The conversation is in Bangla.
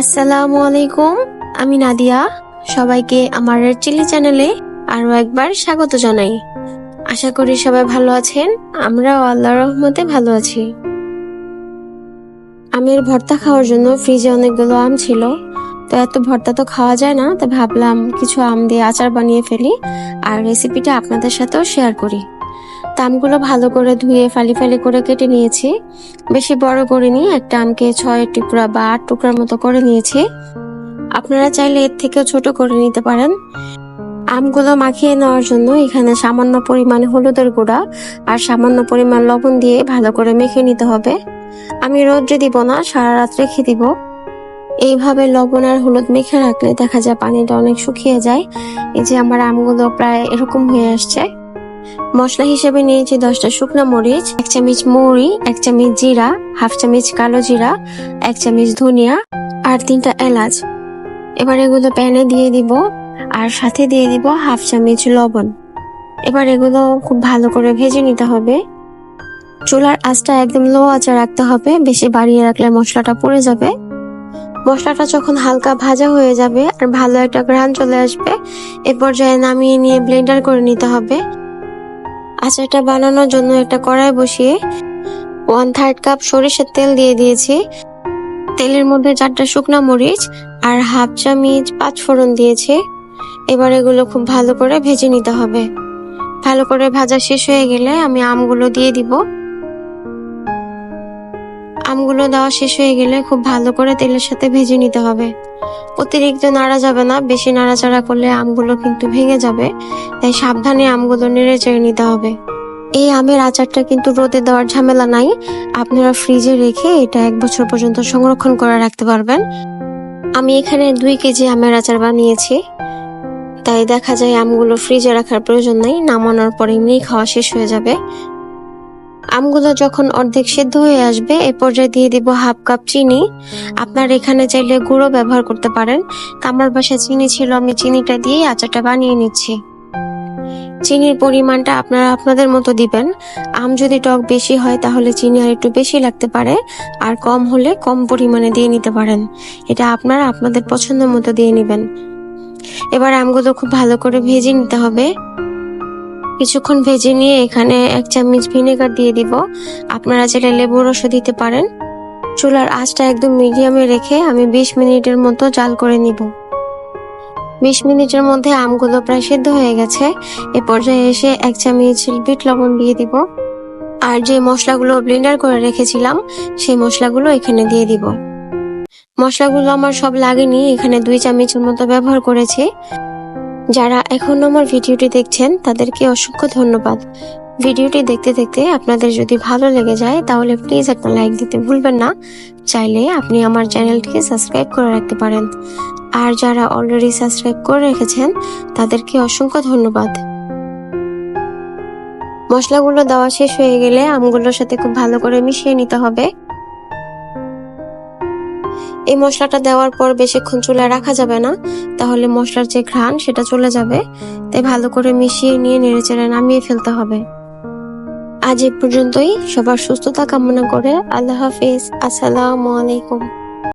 আসসালামু আলাইকুম, আমি নাদিয়া। সবাইকে আমার চিলি চ্যানেলে আরও একবার স্বাগত জানাই। আশা করি সবাই ভালো আছেন, আমরাও আল্লাহর রহমতে ভালো আছি। আমের ভর্তা খাওয়ার জন্য ফ্রিজে অনেকগুলো আম ছিল, তো এত ভর্তা তো খাওয়া যায় না তো ভাবলাম কিছু আম দিয়ে আচার বানিয়ে ফেলি, আর রেসিপিটা আপনাদের সাথেও শেয়ার করি। আমগুলো ভালো করে ধুয়ে ফালি ফালি করে কেটে নিয়েছি। বেশি বড় করিনি একটা আমকে ছয় টুকরা বা আট টুকরার মতো করে নিয়েছি। আপনারা চাইলে এর থেকেও ছোট করে নিতে পারেন। আমগুলো মাখিয়ে নেওয়ার জন্য এখানে সামান্য পরিমাণ হলুদের গুঁড়া আর সামান্য পরিমাণ লবণ দিয়ে ভালো করে মেখে নিতে হবে। আমি রোদ্রে দিব না, সারা রাত রেখে দিব। এইভাবে লবণ আর হলুদ মেখে রাখলে দেখা যায় পানিটা অনেক শুকিয়ে যায়। এই যে আমার আমগুলো প্রায় এরকম হয়ে আসছে। মশলা হিসেবে নিয়েছি দশটা শুকনো মরিচ, এক চামচ মৌরি, এক চামচ জিরা, হাফ চামচ কালো জিরা, এক চামচ ধনিয়া আর তিনটা এলাচ। এবার এগুলো প্যানে দিয়ে দিব আর সাথে দিয়ে দিব হাফ চামচ লবণ। এবার এগুলো খুব ভালো করে ভেজে নিতে হবে। চুলার আঁচটা একদম লো আঁচে রাখতে হবে, বেশি বাড়িয়ে রাখলে মশলাটা পড়ে যাবে। মশলাটা যখন হালকা ভাজা হয়ে যাবে আর ভালো একটা ঘ্রাণ চলে আসবে, এ পর্যায়ে নামিয়ে নিয়ে ব্লেন্ডার করে নিতে হবে। আচারটা বানানোর জন্য একটা কড়াই বসিয়ে ওয়ান থার্ড কাপ সরিষার তেল দিয়ে দিয়েছি। তেলের মধ্যে চারটা শুকনা মরিচ আর হাফ চামিচ পাঁচ ফোড়ন দিয়েছি। এবার এগুলো খুব ভালো করে ভেজে নিতে হবে। ভালো করে ভাজা শেষ হয়ে গেলে আমি আমগুলো দিয়ে দিব। আমগুলো দেওয়া শেষ হয়ে গেলে খুব ভালো করে তেলের সাথে ভেজে নিতে হবে। অতিরিক্ত নাড়া যাবে না, বেশি নাড়াচাড়া করলে আমগুলো কিন্তু ভেঙে যাবে, তাই সাবধানে আমগুলো নেড়ে চেড়ে নিতে হবে। এই আমের আচারটা কিন্তু রোদে দেওয়ার ঝামেলা নাই, আপনারা ফ্রিজে রেখে এটা এক বছর পর্যন্ত সংরক্ষণ করে রাখতে পারবেন। আমি এখানে দুই কেজি আমের আচার বানিয়েছি, তাই দেখা যায় আমগুলো ফ্রিজে রাখার প্রয়োজন নেই, নামানোর পর এমনি খাওয়া শেষ হয়ে যাবে। আমগুলো যখন অর্ধেক সেদ্ধ হয়ে আসবে, এ পর্যায়ে দিয়ে দিব হাফ কাপ চিনি। আপনার এখানে চাইলে গুঁড়ো ব্যবহার করতে পারেন। আমার বাসায় চিনি ছিল, আমি চিনিটা দিয়ে আচারটা বানিয়ে নিচ্ছি। চিনির পরিমাণটা আপনারা আপনাদের মতো দিবেন। আম যদি টক বেশি হয়, তাহলে চিনি আর একটু বেশি লাগতে পারে। আর কম হলে কম পরিমাণে দিয়ে নিতে পারেন। এটা আপনারা আপনাদের পছন্দ মতো দিয়ে নেবেন। এবার আমগুলো খুব ভালো করে ভেজে নিতে হবে। কিছুক্ষণ ভেজে নিয়ে এখানে এক চামচ ভিনেগার দিয়ে দিব। আপনারা চাইলে লেবু রসও দিতে পারেন। চুলার আঁচটা একদম মিডিয়ামে রেখে আমি বিশ মিনিটের মতো জাল করে নিব। বিশ মিনিটের মধ্যে আমগুলো প্রায় সেদ্ধ হয়ে গেছে। এ পর্যায়ে এসে এক চামচ বিট লবণ দিয়ে দিব। আর যে মশলাগুলো ব্লেন্ডার করে রেখেছিলাম, সেই মশলাগুলো এখানে দিয়ে দিব। মশলাগুলো আমার সব লাগেনি, এখানে দুই চামচের মতো ব্যবহার করেছি। যারা এখনও আমার ভিডিওটি দেখছেন, তাদেরকে অসংখ্য ধন্যবাদ। ভিডিওটি দেখতে দেখতে আপনাদের যদি ভালো লেগে যায়, তাহলে প্লিজ একটা লাইক দিতে ভুলবেন না। চাইলে আপনি আমার চ্যানেলটিকে সাবস্ক্রাইব করে রাখতে পারেন। আর যারা অলরেডি সাবস্ক্রাইব করে রেখেছেন, তাদেরকে অসংখ্য ধন্যবাদ। মশলাগুলো দেওয়া শেষ হয়ে গেলে আমগুলোর সাথে খুব ভালো করে মিশিয়ে নিতে হবে। এই মশলাটা দেওয়ার পর বেশিক্ষণ চুলে রাখা যাবে না, তাহলে মশলার যে ঘ্রাণ সেটা চলে যাবে। তাই ভালো করে মিশিয়ে নিয়ে নেড়েচেড়ে নামিয়ে ফেলতে হবে। আজ এ পর্যন্তই। সবার সুস্থতা কামনা করে আল্লাহ হাফিজ। আসসালামু আলাইকুম।